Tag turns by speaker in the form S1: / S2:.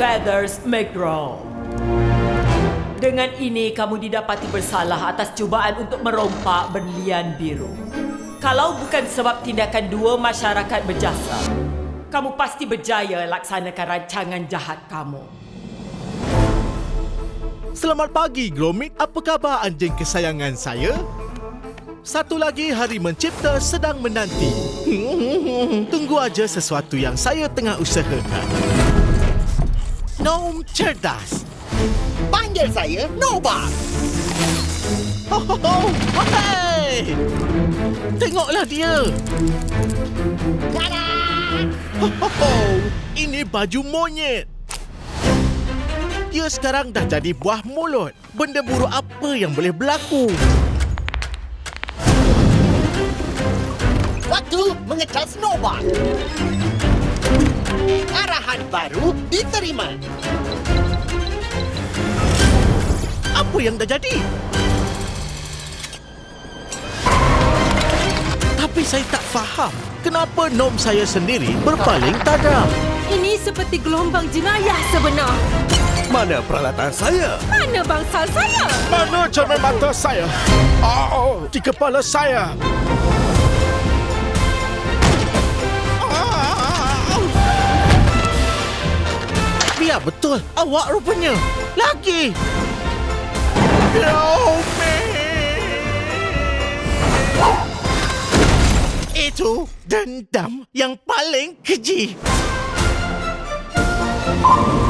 S1: feathers may grow. Dengan ini kamu didapati bersalah atas cubaan untuk merompak berlian biru. Kalau bukan sebab tindakan dua masyarakat berjasa, kamu pasti berjaya laksanakan rancangan jahat kamu.
S2: Selamat pagi, Gromit. Apa khabar anjing kesayangan saya? Satu lagi hari mencipta sedang menanti. Tunggu aja sesuatu yang saya tengah usahakan. Nom cerdas.
S3: Panggil saya Nobak.
S2: Ho, ho, ho. Hey! Tengoklah dia.
S3: Tada!
S2: Ho, ho, ho. Ini baju monyet. Dia sekarang dah jadi buah mulut. Benda buruk apa yang boleh berlaku?
S3: Waktu mengecas Nobak. Baru diterima.
S2: Apa yang dah jadi? Tapi saya tak faham kenapa nom saya sendiri berpaling tajam.
S4: Ini seperti gelombang jenayah sebenar.
S5: Mana peralatan saya?
S4: Mana bangsal saya?
S2: Mana cermin mata saya? Oh, di kepala saya. Ya betul, awak rupanya. Lagi. Help. Itu dendam yang paling keji. Oh.